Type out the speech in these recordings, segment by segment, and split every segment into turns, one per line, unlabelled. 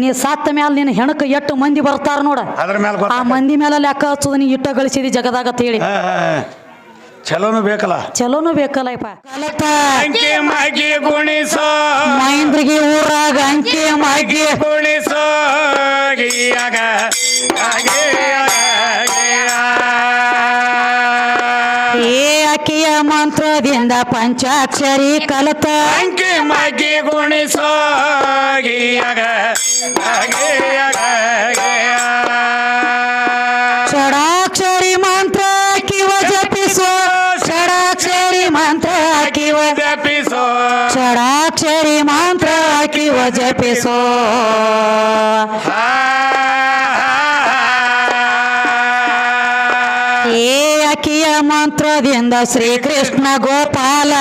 ನೀ ಸತ್ತ ಮ್ಯಾಲ ನಿನ್ನ ಹೆಣಕ ಎಟ್ಟು ಮಂದಿ ಬರ್ತಾರ ನೋಡ.
ಅದ್ರ ಮೇಲೆ
ಆ ಮಂದಿ ಮೇಲೆ ಲೆಕ್ಕ ಹಚ್ಚೋದು ನೀ ಇಟ್ಟ ಗಳಿಸಿದಿ ಜಗದಾಗ ಅಂತ ಹೇಳಿ.
ಚಲೋನು ಬೇಕಲ್ಲ?
ಚಲೋನು ಬೇಕಲ್ಲಪ್ಪ ಕಲತ
ಅಂಕಿ ಮಾಗಿ ಗುಣಿಸೋ.
ಮೈಂದ್ರಿಗೆ ಊರಾಗ ಅಂಕಿ ಮಾಗಿ
ಗುಣಿಸೋ.
ಮಂತ್ರದಿಂದ ಪಂಚಾಕ್ಷರಿ ಕಲತ.
ಅಂಕಿ ಮಾಗಿ ಗುಣಿಸೋ ಗೀಯಾಗ ಗೀಯಾಗ, ಗೀಯಾಗ.
ಷಡಾಕ್ಷರಿ ಮಂತ್ರ ಕಿವ ಜಪಿಸೋ ಷಡಾಕ್ಷರಿ ಮಂತ್ರ ಕಿವ.
ಜಪಿಸೋ.
ಷಡಾಕ್ಷರಿ ಮಂತ್ರ ಕಿವ ಜಪಿಸೋ
ಹಾ,
ಏ ಅಕ್ಕಿಯ ಮಂತ್ರದಿಂದ ಶ್ರೀಕೃಷ್ಣ ಗೋಪಾಲ.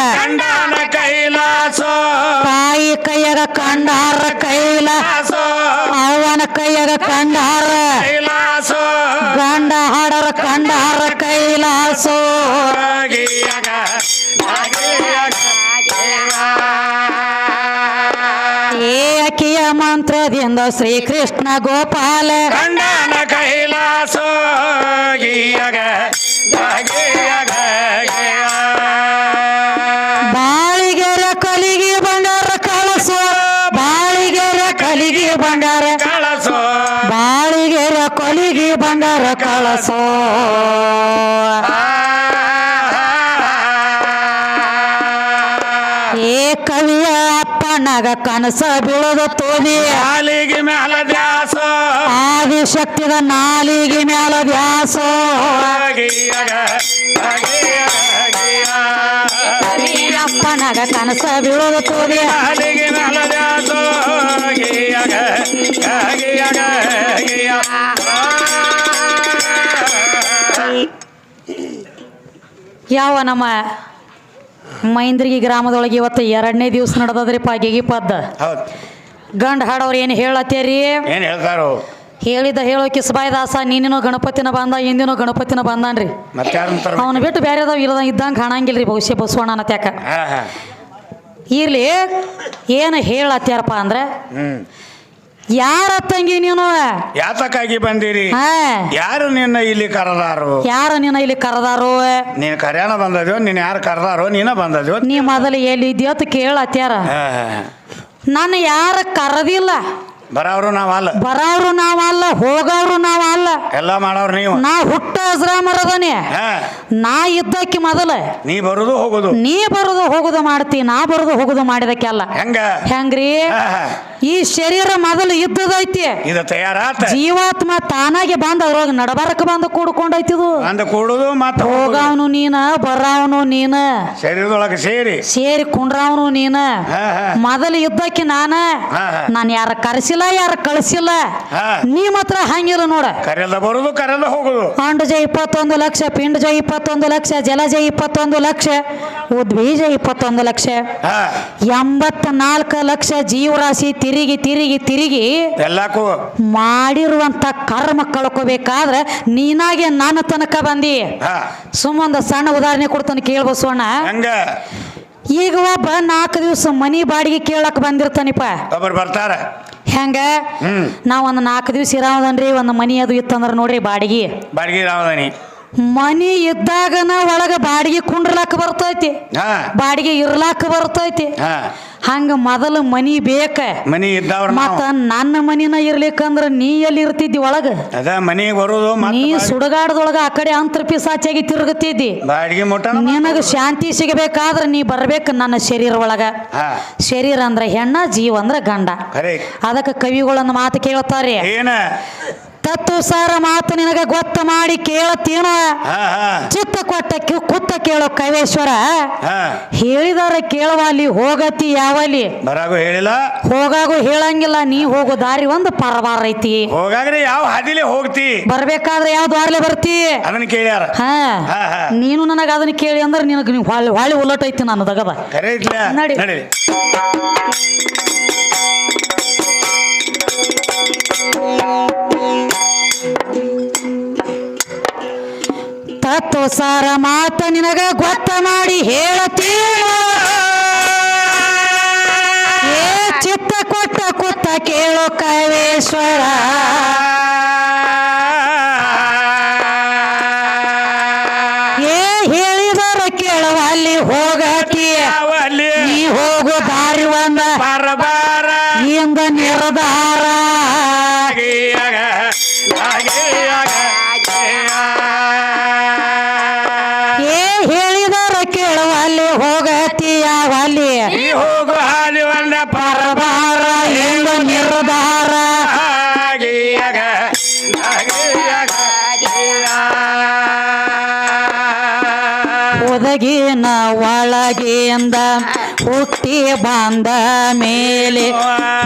ಕೈಲಾಸ.
ತಾಯಿ ಕೈಯಗ ಕಂಡಾರ
ಕೈಲಾಸ.
ಅವನ ಕೈಯಗ ಕಂಡಾರ.
ಕೈಲಾಸ.
ಗಂಡ ಹಾಡರ ಕಂಡಾರ ಕೈಲಾಸ. ಏಕಿಯ ಮಂತ್ರದಿಂದ ಶ್ರೀಕೃಷ್ಣ ಗೋಪಾಲ.
ಗಂಡನ ಕೈಲಾಸ. ಗೀಯಗ ಗೀಯಗ
ಬಾಳಿಗೆರ ಕಲಿಗೆ ಬಂಗಾರ ಕಳಸು. ಬಾಳಿಗೆರ ಕಲಿಗೆ ಬಂಗಾರ.
ಕಳಸು.
ಬಾಳಿಗೆರ ಕಲಿಗೆ ಬಂಗಾರ ಕಳಸೋ. ಏ ಕವಿಯ ಅಪ್ಪನಾಗ ಕನಸ ಬೀಳದ ತೋದಿ.
ಹಾಲಿಗೆ ಮ್ಯಾಲ ದ್ಯಾಸ.
ಆದಿಶಕ್ತಿದ ನಾಲಿಗೆ ಮ್ಯಾಲ ದ್ಯಾಸೋ. ಅಪ್ಪನಾಗ ಕನಸ ಬೀಳೋದು ತೋರಿ.
ಹಾಲಿಗೆ ಗೀಯಗ ಗೀಯಗ ಗೀಯ
ಯಾವ ನಮ್ಮ ಮೈಂದ್ರಿಗಿ ಗ್ರಾಮದೊಳಗೆ ಇವತ್ತು ಎರಡನೇ ದಿವಸ ನಡೆದದ್ರಿಪ್ಪ ಪಾಗಿಗಿ ಪದ್ದ ಗಂಡ ಹಾಡೋರು ಏನು ಹೇಳತ್ತೇರಿ?
ಏನು ಹೇಳ್ತಾರೋ?
ಹೇಳಿದ ಹೇಳೋ ಕಿಸ್ಬಾಯಿ ದಾಸ ನೀನಿನೋ ಗಣಪತಿನ ಬಂದ ಇಂದಿನೋ ಗಣಪತಿನ ಬಂದಾನ್ರಿ ಅವನ್ ಬಿಟ್ಟು ಬೇರೆದವ್ ಇಲ್ಲದ ಇದ್ದಂಗೆ ಕಾಣಂಗಿಲ್ರಿ ಬಹುಶಃ ಬಸವಣ್ಣನ ತ್ಯಾಕ.
ಹಾ ಹಾ.
ಇರ್ಲಿ ಏನು ಹೇಳತ್ಯಾರಪ್ಪ ಅಂದ್ರೆ ಯಾರ ತಂಗಿ ನೀನು?
ಯಾತಕ್ಕಾಗಿ ಬಂದಿರಿ?
ಹಾ.
ಯಾರು ನಿನ್ನ ಇಲ್ಲಿ ಕರೆದಾರು?
ಯಾರು ನಿನ್ನ ಇಲ್ಲಿ ಕರೆದಾರೋ?
ನೀನು ಕರ್ಯಾಣ ಬಂದದ್ಯೋ ನೀನ್ ಯಾರು ಕರೆದಾರೋ ನೀನ ಬಂದದ್ಯೋ?
ನೀ ಮೊದಲು ಎಲ್ಲಿದ್ಯೋ ಅಂತ ಕೇಳತ್ಯಾರ.
ನಾನು.
ನನ್ನ ಯಾರ ಕರದಿಲ್ಲ.
ಬರೋರು ನಾವಲ್ಲ.
ಅಲ್ಲ ನಾವಲ್ಲ ಹೋಗೋರು ನಾವಲ್ಲ.
ಎಲ್ಲ ಮಾಡೋರು ನೀವು.
ನಾ ಹುಟ್ಟ ಅಜ್ರಾಮರದನೆ.
ಹಾ.
ನಾ ಇದ್ದಕ್ಕೆ ಮೊದಲ.
ನೀ ಬರುದು ಹೋಗುದು.
ನೀ ಬರೋದು ಹೋಗುದು ಮಾಡ್ತಿ ನಾ ಬರೋದು ಹೋಗುದು ಮಾಡಿದಕ್ಕೆಲ್ಲ.
ಹೆಂಗ?
ಹೆಂಗ್ರಿ. ಈ ಶರೀರ ಮೊದಲು ಇದ್ದದೈತಿ.
ಇದು ತಯಾರಾತ.
ಜೀವಾತ್ಮ ತಾನಾಗೆ ಬಂದ ಅದ್ರೊಳಗೆ ನಡಬಾರಕ ಬಂದು ಕೂಡ್ಕೊಂಡೈತಿದು.
ಅಂದ ಕೂಡುದು ಮತ್ತ ಹೋಗುದು.
ಹೋಗವನು ನೀನ ಬರ್ರಾವನು ನೀನ.
ಶರೀರದೊಳಗೆ ಸೇರಿ.
ಸೇರಿ ಕುಂಡ್ರಾವನು ನೀನ. ಮೊದಲು ಇದ್ದಕ್ಕೆ ನಾನ. ನಾನು ಯಾರ ಕರೆಸಿಲ್ಲ ಯಾರ ಕಳಿಸಿಲ್ಲ. ನೀ ಮಾತ್ರ ಹಂಗಿಲ್ಲ ನೋಡ.
ಕರೆಲ್ಲ ಬರುದು ಕರೆಲ್ಲ ಹೋಗುದು.
ಜೈ ಇಪ್ಪತ್ತೊಂದು ಲಕ್ಷ ಪಿಂಡಜ ಇಪ್ಪತ್ತೊಂದು ಲಕ್ಷ ಜಲಜ ಇಪ್ಪತ್ತೊಂದು ಲಕ್ಷ ಉದ್ಬೀಜ ಇಪ್ಪತ್ತೊಂದು ಲಕ್ಷ.
ಹಾ.
ಎಂಬತ್ನಾಲ್ಕು ಲಕ್ಷ ಜೀವರಾಶಿ ತಿರುಗಿ ತಿರುಗಿ ತಿರುಗಿ
ಎಲ್ಲಕ್ಕೂ.
ಮಾಡಿರುವಂತ ಕರ್ಮ ಕಳ್ಕೋಬೇಕಾದ್ರೆ ನೀನಾಗೆ ನಾನು ತನಕ ಬಂದಿ. ಸುಮ್ಮೊಂದು ಸಣ್ಣ ಉದಾಹರಣೆ ಕೊಡ್ತಾನೆ ಕೇಳ್ಬಸೋಣ ಈಗ ಒಬ್ಬ ನಾಲ್ಕು ದಿವಸ ಮನಿ ಬಾಡಿಗೆ ಕೇಳಕ್ ಬಂದಿರ್ತಾನಿಪ್ಪ.
ಒಬ್ಬರು ಬರ್ತಾರ.
ಹೆಂಗ? ನಾವ್ ಒಂದು ನಾಲ್ಕು ದಿವಸ ಇರಾವದನ್ರಿ ಒಂದು ಮನಿ ಅದು ಇತ್ತಂದ್ರ ನೋಡ್ರಿ ಬಾಡಿಗೆ.
ಬಾಡಿಗೆ ರಾವದನಿ
ಮನಿ ಇದ್ದಾಗನ ಒಳಗ ಬಾಡಿಗೆ ಕುಂಡ್ರಲಾಕ ಬರ್ತೈತಿ. ಬಾಡಿಗೆ ಇರ್ಲಾಕ ಬರ್ತೈತಿ. ಹಂಗ ಮೊದಲು ಮನಿ ಬೇಕ.
ಮನಿ ಇದ್ದವ್ರ
ಮತ್ತ ನನ್ನ ಮನಿನ ಇರ್ಲಿಕ್ಕಂದ್ರ ನೀ ಎಲ್ಲಿ ಇರ್ತಿದ್ದಿ ಒಳಗ?
ಅದ ಮನಿಗೆ ಬರುದು
ನೀ ಸುಡಗಾಡದೊಳಗ ಆ ಕಡೆ ಅಂತರ ಪಿಸಾಚಾಗಿ ತಿರುಗುತ್ತಿದ್ದಿ.
ಬಾಡಿಗೆ ಮುಟ್ಟ
ನಿನಗ ಶಾಂತಿ ಸಿಗಬೇಕಾದ್ರ ನೀ ಬರ್ಬೇಕು ನನ್ನ ಶರೀರ ಒಳಗ. ಶರೀರ ಅಂದ್ರ ಹೆಣ್ಣ ಜೀವ ಅಂದ್ರ ಗಂಡ.
ಅದಕ್ಕ
ಅದಕ್ಕೆ ಕವಿಗಳನ್ನ ಮಾತು ಕೇಳ್ತಾರೆ
ಏನ?
ತತ್ವ ಸಾರ ಮಾತು ನಿನಗ ಗೊತ್ತ ಮಾಡಿ ಕೇಳತ್ತೇನೋ? ಚಿತ್ತ ಕೊಟ್ಟ ಕುತ್ತ ಕೇಳೋ ಕೈವೇಶ್ವರ. ಹೇಳಿದಾರ ಕೇಳವಲ್ಲಿ ಹೋಗತಿ ಯಾವಲ್ಲಿ?
ಬರಾಗು ಹೇಳಿಲ್ಲ.
ಹೋಗಾಗು ಹೇಳಂಗಿಲ್ಲ ನೀ ಹೋಗೋ ದಾರಿ ಒಂದು ಪರವಾರ ಐತಿ.
ಹೋಗಾಗ್ರೆ ಯಾವ ಹಾದಿಲೆ ಹೋಗ್ತಿ?
ಬರ್ಬೇಕಾದ್ರೆ ಯಾವ ದಾರಿಲೆ ಬರ್ತಿ?
ಅದನ್ನ ಕೇಳ್ಯಾರ.
ಹಾ.
ಹಾ, ಹಾ.
ನೀನು ನನಗ ಅದನ್ನ ಕೇಳಿ ಅಂದ್ರೆ ನಿನಗ ನೀವು ಹೊಳ್ಳಿ ಹೊಳ್ಳಿ ಐತಿ ನಾನು ದಗದ. ನಡಿ.
ನಡಿ.
ತತ್ವ ಸಾರ ಮಾತ ನಿನಗ ಗೊತ್ತ ಮಾಡಿ ಹೇಳತೀನ ಏ ಚಿತ್ತ ಕೊಟ್ಟ ಕುತ್ತ ಕೇಳೋ ಕವೇಶ್ವರ. ಒಳಗಿಂದ ಹುಟ್ಟಿ ಬಂದ ಮೇಲೆ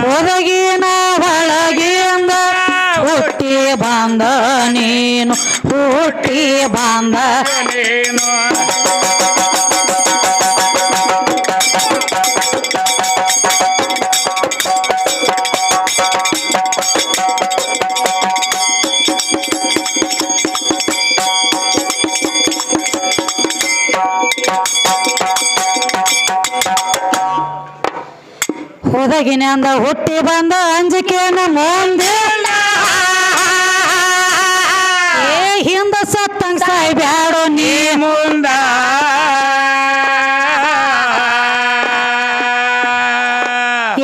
ಒದಗಿನ ಅಂದ ಹುಟ್ಟಿ ಬಂದ ನೀನು ಹುಟ್ಟಿ ಬಂದ
ನೀನು.
ಒದಗಿನಿಂದ ಹುಟ್ಟಿ ಬಂದ ಅಂಜಿಕೆಯನ್ನ ಮುಂದೆ ಏ ಹಿಂದ ಸತ್ತಂಗ ಸಾಯ್ಬ್ಯಾಡೋ ನೀ
ಮುಂದ.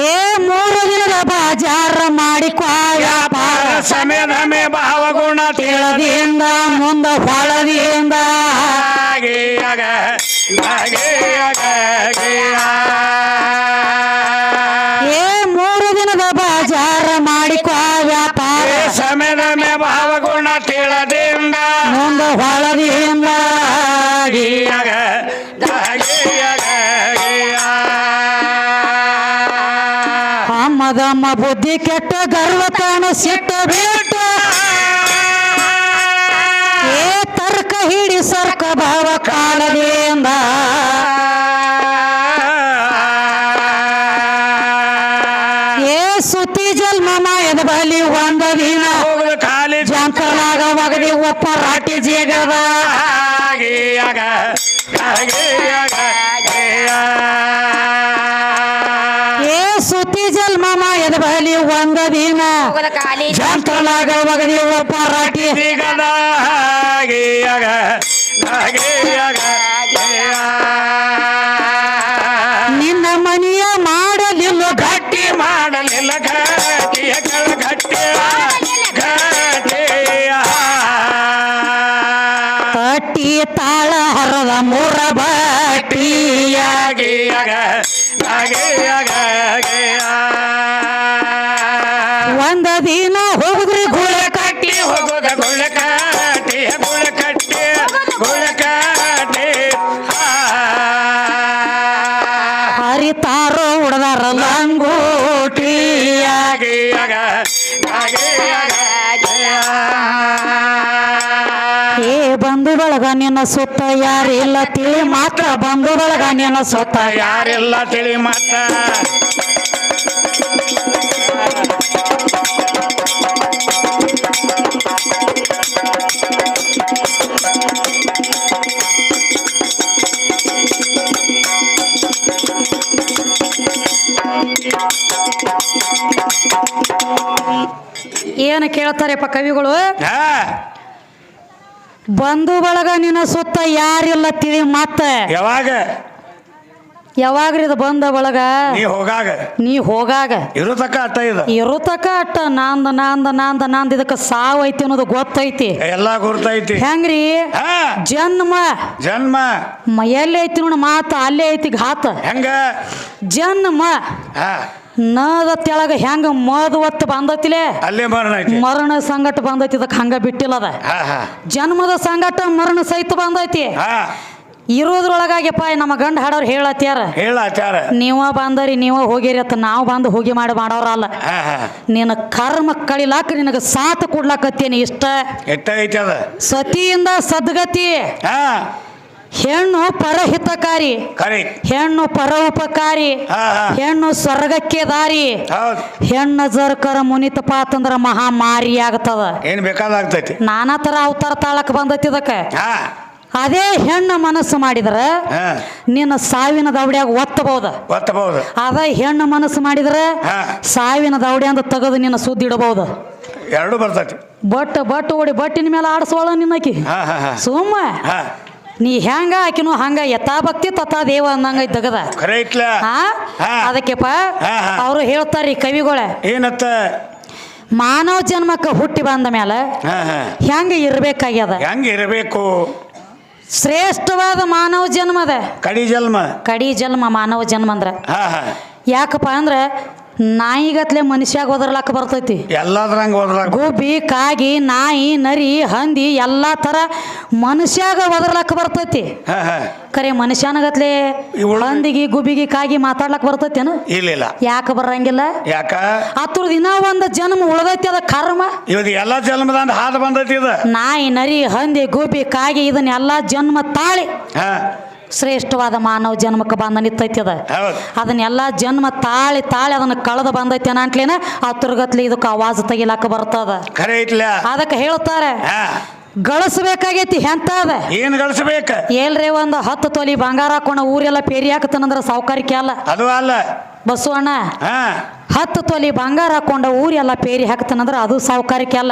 ಏ ಮೂರು ದಿನದ ಬಾಜಾರ ಮಾಡಿಕ್ವಾಯ
ವ್ಯಾಪಾರ ಭಾವ ಭಾವಗುಣ
ತಿಳದಿಂದ ಮುಂದ ಹೊಳದಿಂದ ಅಮ್ಮದಮ್ಮ ಬುದ್ಧಿ ಕೆಟ್ಟ ಗರ್ವತನ ಸಿಟ್ಟ ಬಿಟ್ಟ ಏ ತರ್ಕ ಹಿಡಿ ಸರ್ಕ ಭಾವ ಕಾಲದಿಂದ ಮಾಯದ ಬಲಿ ಒಂದ ದಿನ ಜಂತನಾಗ ಒಗದಿ ಒಪ್ಪ ರಾಟಿ. ದಿನ ಹೋಗುದ್ರಿ ಗುಳ
ಕಟ್ಟಿ ಹೋಗೋದ ಗುಳ ಕಟ್ಟಿ ಗುಳ ಕಟ್ಟಿ ಗುಳ ಕಟ್ಟಿ
ಹರಿತಾರೋ ಉಡದಾರ ಲಂಗೋಟಿಯ
ಆಗಿಯಾಗ, ಆಗಿಯಾಗ, ಆಗಿಯಾಗ.
ಏ ಬಂಧು ಬಳಗ ನಿನ್ನ ಸುತ್ತ ಯಾರಿಲ್ಲ ತಿಳಿ ಮಾತ್ರ. ಬಂಧು ಬಳಗ ನಿನ್ನ ಸುತ್ತ
ಯಾರಿಲ್ಲ ತಿಳಿ ಮತ್ತ
ಏನು ಕೇಳ್ತಾರೆಪ್ಪ ಕವಿಗಳು? ಬಂಧು ಬಳಗ ನಿನ್ನ ಸುತ್ತ ಯಾರಿಲ್ಲ ತಿಳಿ ಮತ್ತೆ.
ಯಾವಾಗ?
ಯಾವಾಗ್ರಿ ಇದು ಬಂದ ಬಳಗ?
ನೀ ಹೋಗಾಗ.
ನೀ ಹೋಗಾಗ.
ಇರುತಕ ಅಟ್ಟ ಇದು.
ಇರುತಕ ಅಟ್ಟ. ನಾಂದ ನಾಂದ ನಾಂದ ನಾಂದ ಇದಕ್ಕೆ ಸಾವು ಐತಿ ಅನ್ನೋದು ಗೊತ್ತೈತಿ.
ಎಲ್ಲ ಗುರ್ತೈತಿ.
ಹೆಂಗ್ರಿ? ಜನ್ಮ.
ಜನ್ಮ.
ಎಲ್ಲಿ ಐತಿ ನೋಡ ಮಾತ ಅಲ್ಲೇ ಐತಿ ಘಾತ.
ಹೆಂಗ?
ಜನ್ಮ. ನದ ತೆಳಗ ಹೆಂಗ ಮದ್ ಒತ್ತು ಬಂದತಿಲೆ?
ಅಲ್ಲೇ ಮರಣ ಐತಿ.
ಮರಣ ಸಂಗಟ ಬಂದೈತಿ ಇದಕ್ಕೆ ಹಂಗ ಬಿಟ್ಟಿಲ್ಲ ಅದ. ಜನ್ಮದ ಸಂಗಟ ಮರಣ ಸಹಿತ ಬಂದೈತಿ.
ಹಾ.
ಇರೋದ್ರೊಳಗಾಗಿಪ್ಪ ನಮ್ಮ ಗಂಡ ಹಾಡೋರು ಹೇಳತ್ಯಾರ.
ಹೇಳತ್ಯಾರ.
ನೀವ ಬಂದರಿ ನೀವ ಹೋಗಿರಿ ಅಂತ ನಾವು ಬಂದು ಹೋಗಿ ಮಾಡಿ ಮಾಡೋರಲ್ಲ. ನಿನ್ನ ಕರ್ಮ ಕಳಿಲಾಕ ನಿನಗೆ ಸಾತ್ ಕೊಡ್ಲಾಕತ್ತೇನಿ ಇಷ್ಟ. ಸತಿಯಿಂದ ಸದ್ಗತಿ. ಹೆಣ್ಣು ಪರಹಿತಕಾರಿ.
ಕರಿ
ಹೆಣ್ಣು ಪರೋಪಕಾರಿ.
ಹಾ ಹಾ.
ಹೆಣ್ಣು ಸ್ವರ್ಗಕ್ಕೆ ದಾರಿ
ಹೆಣ್ಣು
ಹೆಣ್ಣ ಜರ್ಕರ ಮುನಿತ ಅಂತಂದ್ರ ಮಹಾಮಾರಿ ಆಗ್ತದ.
ಏನ್ ಬೇಕಾದಾಗ್ತೈತಿ?
ನಾನಾ ತರ ಅವತಾರ ತಾಳಕ್ ಬಂದೈತಿ ಇದಕ್ಕೆ.
ಹಾ.
ಅದೇ ಹೆಣ್ಣು ಮನಸ್ಸು ಮಾಡಿದ್ರೆ
ಹಾ.
ನಿನ್ನ ಸಾವಿನ ದೌಡ್ಯಾಗ ಒತ್ತಬಹುದು
ಒತ್ತಬಹುದು
ಅದ ಹೆಣ್ಣು ಮನಸ್ಸು ಮಾಡಿದ್ರೆ
ಹಾ.
ಸಾವಿನ ದೌಡಿ ಅಂತ ತೆಗೆದು ನಿನ್ನ ಸುದ್ದಿ ಇಡಬಹುದು
ಎರಡು ಬರ್ತೈತಿ.
ಬಟ್ ಬಟ್ ಓಡಿ ಬಟ್ಟಿನ ಮೇಲೆ ಆಡಿಸೋಳ ನಿನ್ನಕಿ.
ಹಾ ಹಾ ಹಾ.
ಸುಮ್ಮ.
ಹಾ.
ನೀ ಹೆಂಗ ಆಕಿನೂ ಹಂಗ ಯಥಾ ಭಕ್ತಿ ತಥಾ ದೇವ ಅಂದಂಗ ಇದ್ದಗದ?
ಖರೆ ಐತ್ಲ
ಹಾ?
ಹಾ.
ಅದಕ್ಕೆಪ್ಪ
ಹಾ, ಹಾ.
ಅವರು ಹೇಳ್ತಾರ್ರಿ ಕವಿಗಳ.
ಏನತ್ತ?
ಮಾನವ ಜನ್ಮಕ್ಕೆ ಹುಟ್ಟಿ ಬಂದ ಮೇಲೆ
ಹಾ ಹಾ.
ಹೆಂಗ ಇರ್ಬೇಕಾಗ್ಯದ?
ಹೆಂಗ ಇರಬೇಕು?
ಶ್ರೇಷ್ಠವಾದ ಮಾನವ ಜನ್ಮದ.
ಕಡಿ ಜನ್ಮ.
ಕಡಿ ಜನ್ಮ ಮಾನವ ಜನ್ಮ ಅಂದ್ರ
ಹಾ ಹಾ.
ಯಾಕಪ್ಪ ಅಂದ್ರ ನಾಯಿಗತ್ಲೆ ಮನುಷ್ಯಾಗ ಒದರ್ಲಾಕ ಬರ್ತೈತಿ.
ಎಲ್ಲದ್ರಂಗ ಹೋದ್ರಾಗ
ಗುಬ್ಬಿ ಕಾಗಿ ನಾಯಿ ನರಿ ಹಂದಿ ಎಲ್ಲಾ ತರ ಮನುಷ್ಯಾಗ ಒದರ್ಲಾಕ ಬರ್ತೈತಿ. ಕರೆ ಮನುಷ್ಯನಗತ್ಲೆ ಹಂದಿಗಿ ಗುಬಿಗಿ ಕಾಗಿ ಮಾತಾಡ್ಲಾಕ ಬರ್ತೈತೇನು?
ಇಲ್ಲ ಇಲ್ಲ.
ಯಾಕೆ ಬರಂಗಿಲ್ಲ?
ಯಾಕ?
ಅತ್ರ ದಿನ ಒಂದು ಜನ್ಮ ಉಳದೈತಿ ಅದ ಕರ್ಮ.
ಇವತ್ತು ಎಲ್ಲ ಜನ್ಮದ ಹಾದು ಬಂದೈತಿ ಇದು.
ನಾಯಿ ನರಿ ಹಂದಿ ಗುಬಿ ಕಾಗಿ ಇದನ್ನೆಲ್ಲ ಜನ್ಮ ತಾಳಿ.
ಹಾ.
ಶ್ರೇಷ್ಠವಾದ ಮಾನವ ಜನ್ಮಕ್ಕೆ ಬಂದ ನಿಂತೈತಿ ಅದ. ಅದನ್ನೆಲ್ಲ ಜನ್ಮ ತಾಳಿ ತಾಳಿ ಅದನ್ನ ಕಳೆದು ಬಂದೈತಿ ಅನ್ನಂಟ್ಲೇನ ಆ ತುರ್ಗತ್ಲಿ ಇದಕ್ಕೆ ಆವಾಜ್ ತೆಗಿಲಾಕ ಬರ್ತದ. ಅದಕ್ಕೆ ಹೇಳ್ತಾರೆ ಗಳಿಸ್ಬೇಕಾಗೈತಿ ಎಂತ ಅದ?
ಏನ್ ಗಳಿಸ್ಬೇಕ?
ಏಲ್ರಿ ಒಂದು ಹತ್ತು ತೊಲಿ ಬಂಗಾರ ಹಾಕೊಂಡ ಊರೆಲ್ಲ ಪೇರಿ ಹಾಕತನಂದ್ರ ಸಾವುಕಾರಿಕೆ ಅಲ್ಲ.
ಅದು ಅಲ್ಲ.
ಬಸವಣ್ಣ ಹತ್ತು ತೊಲಿ ಬಂಗಾರ ಹಾಕೊಂಡ ಊರೆಲ್ಲ ಪೇರಿ ಹಾಕತನಂದ್ರ ಅದು ಸಾವುಕಾರಿಕೆ ಅಲ್ಲ.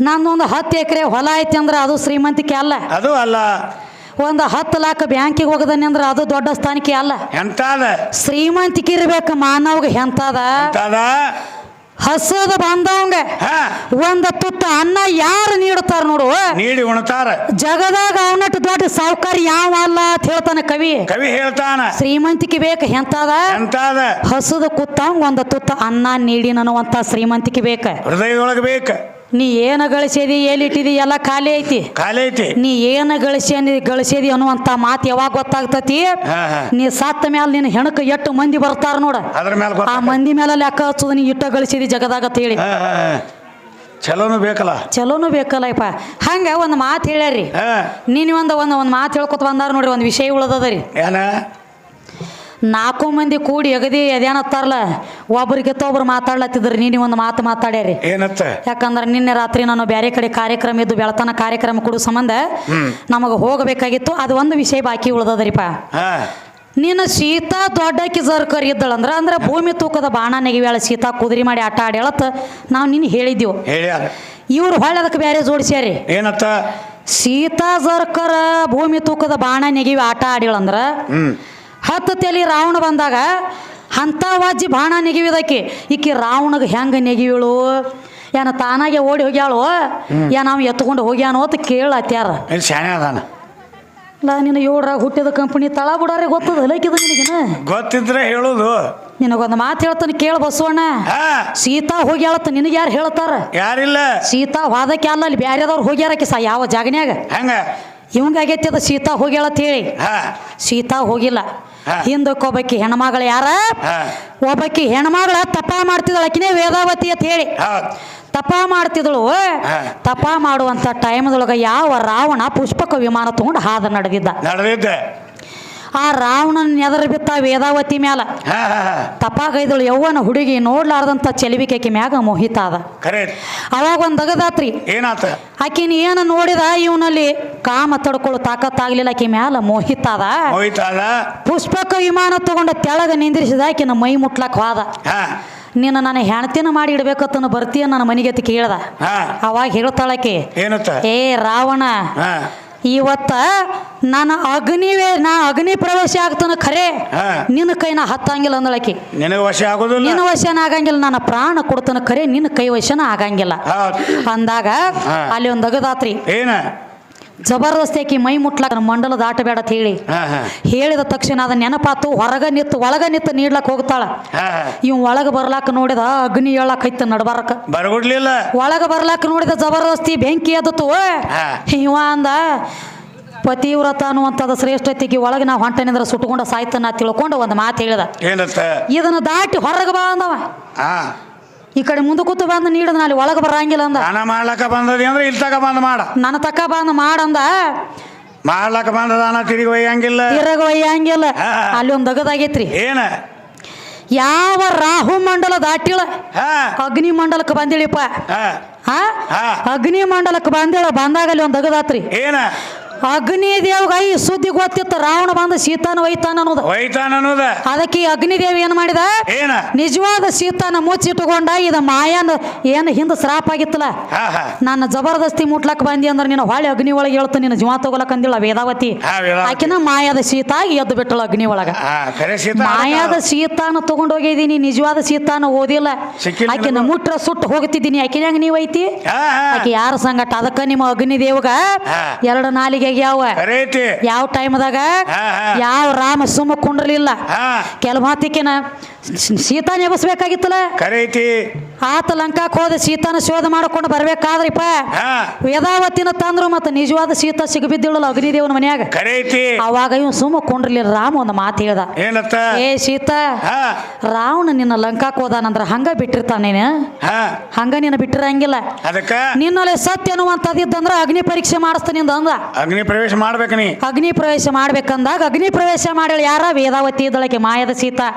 ನಂದೊಂದು ಹತ್ತು ಎಕರೆ ಹೊಲ ಐತಿ ಅಂದ್ರೆ ಅದು ಶ್ರೀಮಂತಿಕೆ ಅಲ್ಲ.
ಅದು ಅಲ್ಲ.
ಒಂದು ಹತ್ತು ಲಾಖ ಬ್ಯಾಂಕಿಗೆ ಹೋಗದನಿ ಅಂದ್ರೆ ಅದು ದೊಡ್ಡ ಸ್ಥಾನಕ್ಕೆ ಅಲ್ಲ.
ಎಂತಾದ?
ಶ್ರೀಮಂತಿಕೆ ಇರ್ಬೇಕು ಮಾನವ್ಗೆ ಎಂತದ?
ಎಂತಾದ?
ಹಸದ ಬಂದವಂಗ.
ಒಂದ
ಒಂದು ತುತ್ತ ಅನ್ನ ಯಾರು ನೀಡುತ್ತಾರ ನೋಡು?
ನೀಡಿ ಉಣತಾರ.
ಜಗದಾಗ ಅವನಟ್ಟು ದೊಡ್ಡ ಸಾವುಕಾರ ಯಾವ ಅಲ್ಲ ಅಂತ ಹೇಳ್ತಾನೆ ಕವಿ.
ಕವಿ ಹೇಳ್ತಾನ.
ಶ್ರೀಮಂತಿಕೆ ಬೇಕ ಎಂತಾದ?
ಎಂತಾದ?
ಹಸದ ಕುತ್ತ ಒಂದ ತುತ್ತ ಅನ್ನ ನೀಡಿ ಅನ್ನುವಂತ ಶ್ರೀಮಂತಿಕೆ ಬೇಕ.
ಹೃದಯದೊಳಗೆ ಬೇಕ.
ನೀ ಏನು ಗಳಿಸಿದಿ ಏಲಿಟ್ಟಿದಿ ಎಲ್ಲ ಖಾಲಿ ಐತಿ.
ಖಾಲಿ ಐತಿ.
ನೀ ಏನು ಗಳಿಸ್ಯಾನಿ ಗಳಿಸಿದಿ ಅನ್ನುವಂತ ಮಾತು ಯಾವಾಗ ಗೊತ್ತಾಗ್ತತಿ? ನೀ ಸತ್ತ ಮ್ಯಾಲ ನಿನ್ನ ಹೆಣಕ್ಕೆ ಎಷ್ಟು ಮಂದಿ ಬರ್ತಾರ ನೋಡ.
ಅದ್ರ ಮೇಲೆ
ಆ ಮಂದಿ ಮೇಲೆ ಲೆಕ್ಕ ಹಚ್ಚೋದು ನೀ ಇಟ್ಟ ಗಳಿಸಿದಿ ಜಗದಾಗ ಅಂತ ಹೇಳಿ.
ಚಲೋನು ಬೇಕಲ್ಲ?
ಚಲೋನು ಬೇಕಲ್ಲಪ್ಪ ಹಂಗ ಒಂದು ಮಾತು ಹೇಳ್ಯಾರಿ
ನೀನ್
ನೀನು ಒಂದು ಒಂದು ಒಂದು ಮಾತು ಹೇಳ್ಕೊತ ಬಂದಾರ ನೋಡ್ರಿ ಒಂದು ವಿಷಯ ಉಳಿದದ ರೀ.
ಏನ?
ನಾಲ್ಕು ಮಂದಿ ಕೂಡಿ ಅಗದಿ ಅದೇನತ್ತಾರಲ್ಲ ಒಬ್ರಿಗಿತ್ತ ಒಬ್ರು ಮಾತಾಡ್ಲತ್ತಿದ್ರು ನೀನು ಒಂದು ಮಾತು ಮಾತಾಡ್ಯಾರಿ.
ಏನತ್ತ?
ಯಾಕಂದ್ರೆ ನಿನ್ನೆ ರಾತ್ರಿ ನಾನು ಬೇರೆ ಕಡೆ ಕಾರ್ಯಕ್ರಮ ಇದ್ದು ಬೆಳತನ ಕಾರ್ಯಕ್ರಮ ಕೊಡೋ ಸಂಬಂಧ ನಮಗೆ ಹೋಗಬೇಕಾಗಿತ್ತು ಅದು ಒಂದು ವಿಷಯ ಬಾಕಿ ಉಳ್ದದ್ರಿಪ್ಪ
ನಿನ್ನ
ಶೀತ ಸೀತಾ ದೊಡ್ಡಕ್ಕಿ ಜರ್ಕರ್ ಇದ್ದಳಂದ್ರ ಅಂದ್ರೆ ಭೂಮಿ ತೂಕದ ಬಾಣ ನೆಗಿವೇಳ ಸೀತಾ ಕುದುರೆ ಮಾಡಿ ಆಟ ಆಡ್ಯಾಳತ್ತ ನಾವು ನಿನ್ನ ಹೇಳಿದ್ದೀವಿ. ಇವ್ರು ಹೊಳ್ಳ ಅದಕ್ಕೆ ಬೇರೆ ಜೋಡಿಸ್ಯಾರಿ.
ಏನತ್ತ?
ಸೀತಾ ಜರ್ಕರ ಭೂಮಿ ತೂಕದ ಬಾಣ ನೆಗಿವಿ ಆಟ ಆಡಿಳಂದ್ರ
ಹ್ಮ್.
ಹತ್ತು ತಲೆ ರಾವಣ ಬಂದಾಗ ಅಂಥ ವಾಜಿ ಬಾಣ ನೆಗಿವಿದಕ್ಕೆ ಈಕಿ ರಾವಣಗೆ ಹೆಂಗೆ ನೆಗಿವಿಳು ಏನ ತಾನಾಗೆ ಓಡಿ ಹೋಗ್ಯಾಳು? ಏನ ನಾವು ಎತ್ಕೊಂಡು ಹೋಗ್ಯಾನೋ ಅಂತ ಕೇಳತ್ಯಾರ
ಇಲ್ಲಿ
ನಿನ್ನ ಏಳ್ರಾಗ ಹುಟ್ಟಿದ ಕಂಪನಿ ತಳ ಬಿಡೋರಿ ಗೊತ್ತದ? ಲೈಕಿದ ನಿನಗಿನ?
ಗೊತ್ತಿದ್ರೆ ಹೇಳುದು.
ನಿನಗೊಂದು ಮಾತು ಹೇಳ್ತಾನೆ ಕೇಳ ಬಸವಣ್ಣ. ಸೀತಾ ಹೋಗ್ಯಾಳತ್ತ ನಿನಗೆ ಯಾರು ಹೇಳ್ತಾರ?
ಯಾರಿಲ್ಲ.
ಸೀತಾ ಹೋದಕ್ಕೆ ಅಲ್ಲ ಅಲ್ಲಿ ಬ್ಯಾರೆದವ್ರು ಹೋಗ್ಯಾರಕ್ಕೆ ಸಾ ಯಾವ ಜಾಗನ್ಯಾಗ?
ಹೆಂಗ?
ಇವಂಗ ಆಗೈತಿ ಅದ ಸೀತಾ ಹೋಗ್ಯಾಳತ್ತ ಹೇಳಿ. ಸೀತಾ ಹೋಗಿಲ್ಲ.
ಹಾ.
ಹಿಂದಕ್ಕೆ ಒಬ್ಬಾಕಿ ಹೆಣ್ಮಗಳು ಯಾರ? ಒಬ್ಬಾಕಿ ಹೆಣ್ಮಗಳ ತಪ ಮಾಡ್ತಿದ್ದಳು ಆಕಿನೇ ವೇದಾವತಿ ಅಂತ ಹೇಳಿ. ತಪ ಮಾಡ್ತಿದ್ದಳು.
ಹಾ.
ತಪ ಮಾಡುವಂಥ ಟೈಮ್ದೊಳಗೆ ಯಾವ ರಾವಣ ಪುಷ್ಪಕ ವಿಮಾನ ತಗೊಂಡು ಹಾದ ನಡೆದಿದ್ದ.
ನಡೆದಿದ್ದೆ.
ಆ ರಾವಣನ ಎದರ್ ಬಿತ್ತ ವೇದಾವತಿ ಮ್ಯಾಲ. ತಪ್ಪಾಗೈದಳು ಯೌವನ ಹುಡುಗಿ ನೋಡ್ಲಾರ್ದಂತ ಚೆಲುವಿಕೆಕಿ ಮ್ಯಾಗ ಮೋಹಿತ ಅದ ಅವಾಗ ಒಂದ್ ದಗದಾತ್ರಿ.
ಏನಾತ?
ಆಕಿನ ಏನ ನೋಡಿದ ಇವನಲ್ಲಿ ಕಾಮ ತಡ್ಕೊಳ್ಳೋ ತಾಕತ್ತಾಗ್ಲಿಲ್ಲ ಆಕಿ ಮ್ಯಾಲ ಮೋಹಿತ ಅದ ಪುಷ್ಪಕ ವಿಮಾನ ತಗೊಂಡ ತೆಳಗ ನಿಂದಿರಿಸಿದ ಆಕಿನ ಮೈ ಮುಟ್ಲಕ್ ಹೋದ. ನಿನ್ನ ನನ್ನ ಹೆಣತಿನ ಮಾಡಿ ಇಡ್ಬೇಕತ್ತನ ಬರ್ತೀಯ ನನ್ನ ಮನೆಗೆ ಕೇಳ್ದ. ಅವಾಗ ಹೇಳ್ತಾಳಕಿ ಏ ರಾವಣ ಇವತ್ತ ನಾನು ಅಗ್ನಿವೇ ನಾ ಅಗ್ನಿ ಪ್ರವೇಶ ಆಗ್ತಾನ ಖರೆ. ನಿನ್ನ ಕೈನ ನಾ ಹತ್ತಂಗಿಲ್ಲ ಅಂದಳಕಿ.
ನಿನ್ನ ವಶ ಆಗೋದಿಲ್ಲ.
ನಿನ್ನ ವಶನ ಆಗಂಗಿಲ್ಲ ನನ್ನ ಪ್ರಾಣ ಕೊಡ್ತಾನ ಖರೆ ನಿನ್ನ ಕೈ ವಶನ ಆಗಂಗಿಲ್ಲ. ಅಂದಾಗ ಅಲ್ಲಿ ಒಂದು ಅಗದಾತ್ರಿ.
ಏನ?
ಜಬರ್ದಸ್ತಿ ಆಕಿ ಮೈ ಮುಟ್ಲಾಕ ಮಂಡಲ ದಾಟಬೇಡ ಅಂತ ಹೇಳಿ. ಹೇಳಿದ ತಕ್ಷಣ ಅದ ನೆನಪಾತು ಹೊರಗ ನಿತ್ತು ಒಳಗ ನಿತ್ತು ನೀಡ್ಲಕ್ ಹೋಗ್ತಾಳ. ಇವ್ ಒಳಗ ಬರ್ಲಾಕ ನೋಡಿದ ಅಗ್ನಿ ಹೇಳಕ್ ಐತ ನಡ್ಬಾರಕ.
ಬರ್ಗುಡ್ಲಿಲ್ಲ.
ಒಳಗ ಬರ್ಲಾಕ ನೋಡಿದ ಜಬರ್ದಸ್ತಿ ಬೆಂಕಿ
ಅದತ್ತು.
ಇವ ಅಂದ ಪತಿವ್ರತ ಅನ್ನುವಂಥದ್ದು ಶ್ರೇಷ್ಠತೆಗೆ ಒಳಗೆ ನಾವು ಹೊಂಟನಿಂದ್ರ ಸುಟ್ಕೊಂಡ ಸಾಯ್ತನ ತಿಳ್ಕೊಂಡು ಒಂದು ಮಾತು ಹೇಳಿದ. ಇದನ್ನ ದಾಟಿ ಹೊರಗೆ ಬಾ ಅಂದವ. ಈ ಕಡೆ ಮುಂದೆ ಕೂತು ಬಂದು ನೀಡದ ಅಲ್ಲಿ ಒಳಗೆ ಬರಂಗಿಲ್ಲ ಅಂದ.
ದಾನ ಮಾಡ್ಲಕ್ಕ ಬಂದದಿ ಅಂದ್ರೆ ಇಲ್ಲಿ ತಕ ಬಂದ್ ಮಾಡ.
ನನ್ನ ತಕ್ಕ ಬಂದು ಮಾಡಂದ
ಮಾಡ್ಲಕ್ಕ ಬಂದ ದಾನ ತಿರುಗಿ ಒಯ್ಯಂಗಿಲ್ಲ.
ತಿರುಗಿ ಒಯ್ಯಂಗಿಲ್ಲ. ಅಲ್ಲಿ ಒಂದು ದಗದಾಗೈತ್ರಿ.
ಏನ?
ಯಾವ ರಾಹು ಮಂಡಲ ದಾಟಿಳ? ಅಗ್ನಿ ಮಂಡಲಕ್ಕೆ ಬಂದಿಳಿಪ್ಪ. ಅಗ್ನಿ ಮಂಡಲಕ್ಕೆ ಬಂದಿಳ ಬಂದಾಗ ಅಲ್ಲಿ ಒಂದು ದಗದಾತ್ರಿ.
ಏನ?
ಅಗ್ನಿ ದೇವ್ಗ ಈ ಸುದ್ದಿ ಗೊತ್ತಿತ್ತು ರಾವಣ ಬಂದ ಸೀತಾನ ಒಯ್ತಾನ ಅನ್ನೋದು.
ಒಯ್ತಾನ ಅನ್ನೋದ?
ಅದಕ್ಕೆ ಈ ಅಗ್ನಿದೇವಿ ಏನ್ ಮಾಡಿದ?
ಏನ?
ನಿಜವಾದ ಸೀತಾನ ಮುಚ್ಚಿಟ್ಟುಕೊಂಡ ಇದ ಮಾಯಾನ ಏನು ಹಿಂದೆ ಶ್ರಾಪ ಆಗಿತ್ತಲ್ಲ? ನನ್ನ ಜಬರ್ದಸ್ತಿ ಮುಟ್ಲಕ್ ಬಂದಿ ಅಂದ್ರೆ ನೀನು ಹೊಳೆ ಅಗ್ನಿ ಒಳಗೆ ಹೇಳ್ತು ನಿನ್ನ ಜೀವ ತಗೊಳಕ್ ಅಂದಿಲ್ಲ ವೇದಾವತಿ. ಆಕಿನ ಮಾಯಾದ ಸೀತಾ ಎದ್ದು ಬಿಟ್ಟಳು ಅಗ್ನಿ ಒಳಗ. ಮಾಯಾದ ಸೀತಾನ ತಗೊಂಡೋಗಿದ್ದೀನಿ ನಿಜವಾದ ಸೀತಾನ ಓದಿಲ್ಲ. ಆಕಿನ? ಮುಟ್ರ ಸುಟ್ಟು ಹೋಗ್ತಿದ್ದೀನಿ. ಆಕಿನ ಹೆಂಗ ನೀವು ಐತಿ?
ಹಾ ಹಾ.
ಆಕಿ ಯಾರ ಸಂಗಟ? ಅದಕ್ಕ ನಿಮ್ಮ ಅಗ್ನಿ ದೇವಗ ಎರಡು ನಾಲಿಗೆ ಯಾವ ಯಾವ ಟೈಮ್ದಾಗ. ಯಾವ ರಾಮ ಸುಮ್ಮ ಕುಂಡ್ರಲಿಲ್ಲ. ಕೆಲವು ಮಾತಿಕಿನ ಸೀತಾನ ಎಬಸ್ಬೇಕಾಗಿತ್ತಲ್ಲ
ಕರೆ
ಆತ ಲಂಕಾಕ್ ಹೋದ ಸೀತಾನ ಶೋಧ ಮಾಡ್ಕೊಂಡು ಬರ್ಬೇಕಾದ್ರಿಪ್ಪ. ವೇದಾವತಿನ ತಂದ್ರು ಮತ್ತೆ ನಿಜವಾದ ಸೀತಾ ಸಿಗಬಿದ್ದಿಳಲ್ಲ ಅಗ್ನಿದೇವನ ಮನ್ಯಾಗ. ಅವಾಗ ಇವ್ ಸುಮ್ಮ ಕುಂಡ್ರಲಿಲ್ಲ ರಾಮ ಒಂದು ಮಾತು ಹೇಳ್ದ. ಏ ಸೀತಾ ರಾವಣ ನಿನ್ನ ಲಂಕಾಕ್ ಹೋದಾನಂದ್ರ ಹಂಗ ಬಿಟ್ಟಿರ್ತಾನ ನೀನು?
ಹಾ.
ಹಂಗ ನೀನು ಬಿಟ್ಟಿರಂಗಿಲ್ಲ. ನಿನ್ನಲ್ಲಿ ಸತ್ಯ ಅನ್ನುವಂಥದ್ದಿದ್ದಂದ್ರ ಅಗ್ನಿ ಪರೀಕ್ಷೆ ಮಾಡಿಸ್ತಾನೆ ಅಂದ.
ಅಗ್ನಿ ಪ್ರವೇಶ ಮಾಡ್ಬೇಕ ನೀ.
ಅಗ್ನಿ ಪ್ರವೇಶ ಮಾಡ್ಬೇಕಂದಾಗ ಅಗ್ನಿ ಪ್ರವೇಶ ಮಾಡ್ಯಾಳ ಯಾರ? ವೇದಾವತಿ ಇದ್ದಳಕ್ಕೆ ಮಾಯದ ಸೀತಾ.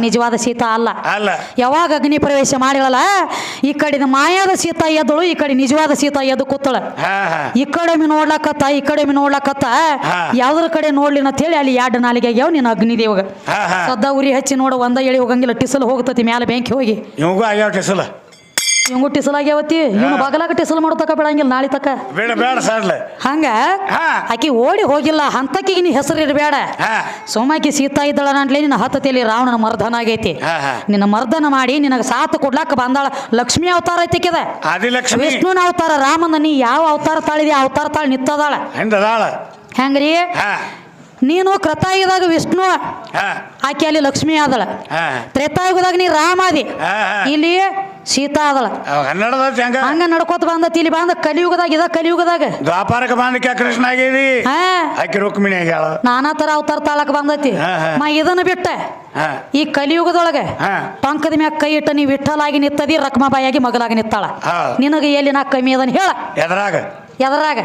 ನಿಜವಾದ ಸೀತಾ ಅಲ್ಲ.
ಅಲ್ಲ.
ಯಾವಾಗ ಅಗ್ನಿ ಪ್ರವೇಶ ಮಾಡಿಳಲ್ಲ ಈ ಕಡೆ ಮಾಯಾದ ಸೀತಾ ಎದ್ದಳು ಈ ಕಡೆ ನಿಜವಾದ ಸೀತಾ ಎದ್ದು ಕೂತಳ. ಈ ಕಡೆ ನೋಡ್ಲಾಕತ್ತ ಈ ಕಡೆ ನೋಡ್ಲಾಕತ್ತ. ಯಾವ್ದ್ರ ಕಡೆ ನೋಡ್ಲಿ ಅಂತ ಹೇಳಿ ಅಲ್ಲಿ ಎರಡು ನಾಲಿಗೆ ಆಗ್ಯಾವ ನೀನ್ ಅಗ್ನಿದೇವಗ ಸದ್ದ ಉರಿ ಹಚ್ಚಿ ನೋಡ ಒಂದ ಎಳಿ ಹೋಗಂಗಿಲ್ಲ ಟಿಸಲ್ ಹೋಗ್ತತಿ ಮ್ಯಾಲ ಬೆಂಕಿ ಹೋಗಿ.
ಇವಂಗೂ ಟೆಸಲ
ಆಗ್ಯಾವತಿ ಇವನು ಬಗಲಾಗ ಟಿಸಲ್ ಮಾಡತಕ್ಕ ತಕ ಬಿಡಂಗಿಲ್ಲ ನಾಳೆ ತಕ್ಕ
ಬೇಡ ಬೇಡ ಸರ್ಲೆ.
ಹಂಗ?
ಹಾ.
ಆಕಿ ಓಡಿ ಹೋಗಿಲ್ಲ ಹಂತಕಿಗೆ ನೀ ಹೆಸರು ಇಡಬೇಡ
ಹಾ.
ಸೋಮಾಕಿ ಸೀತಾ ಇದ್ದಳ ಅಂಟ್ಲೆ ನಿನ್ನ ಹತ್ತತಿಯಲ್ಲಿ ರಾವಣನ ಮರ್ದನ ಆಗೈತಿ.
ಹಾ ಹಾ.
ನಿನ್ನ ಮರ್ದನ ಮಾಡಿ ನಿನಗೆ ಸಾತ್ ಕೊಡ್ಲಾಕ ಬಂದಾಳ ಲಕ್ಷ್ಮಿ ಅವತಾರ ಐತಿ
ಆದಿಲಕ್ಷ್ಮಿ.
ವಿಷ್ಣುನ ಅವತಾರ ರಾಮನ ನೀ ಯಾವ ಅವತಾರ ತಾಳಿದಿ ಆ ಅವತಾರ ತಾಳಿ ನಿತ್ತದಾಳ.
ಹಿಂದದಾಳ
ಹೆಂಗ್ರಿ?
ಹಾ.
ನೀನು ಕೃತಾಯುಗದಾಗ ವಿಷ್ಣು
ಹಾ.
ಆಕೆ ಅಲ್ಲಿ ಲಕ್ಷ್ಮಿ ಆದಳ.
ಹಾ.
ತ್ರೇತಾಯುಗದಾಗ ನೀ ರಾಮಾದಿ
ಹಾ ಹಾ.
ಇಲ್ಲಿ ಸೀತಾ
ಕನ್ನಡದ ಹೆಂಗ?
ಹಂಗ ನಡ್ಕೋತ ಬಂದ ಇಲ್ಲಿ ಬಂದ ಕಲಿಯುಗದಾಗ ಇದ ಕಲಿಯುಗದಾಗ.
ದ್ವಾಪಾರಕ ಬಂದಕ್ಕೆ ಕೃಷ್ಣ ಆಗಿದಿ? ಆಕಿ ರುಕ್ಮಿಣಿ ಆಗ್ಯಾಳ.
ನಾನಾ ತರ ಅವತಾರ ತಾಳಕ್ ಬಂದೈತಿ. ಮಾ ಇದನ್ನ ಬಿಟ್ಟ. ಈ ಕಲಿಯುಗದೊಳಗೆ
ಪಂಕದ
ಟೊಂಕದ ಮ್ಯಾಗ ಕೈ ಇಟ್ಟ ನೀ ವಿಠಲಾಗಿ ನಿತ್ತದಿ ರಕ್ಮಾಬಾಯಾಗಿ ಮಗಲಾಗಿ ನಿತ್ತಾಳ. ನಿನಗೆ ಎಲ್ಲಿ ನಾ ಕಮ್ಮಿ ಅದನ್ನ ಹೇಳ.
ಎದರಾಗ?
ಎದರಾಗ.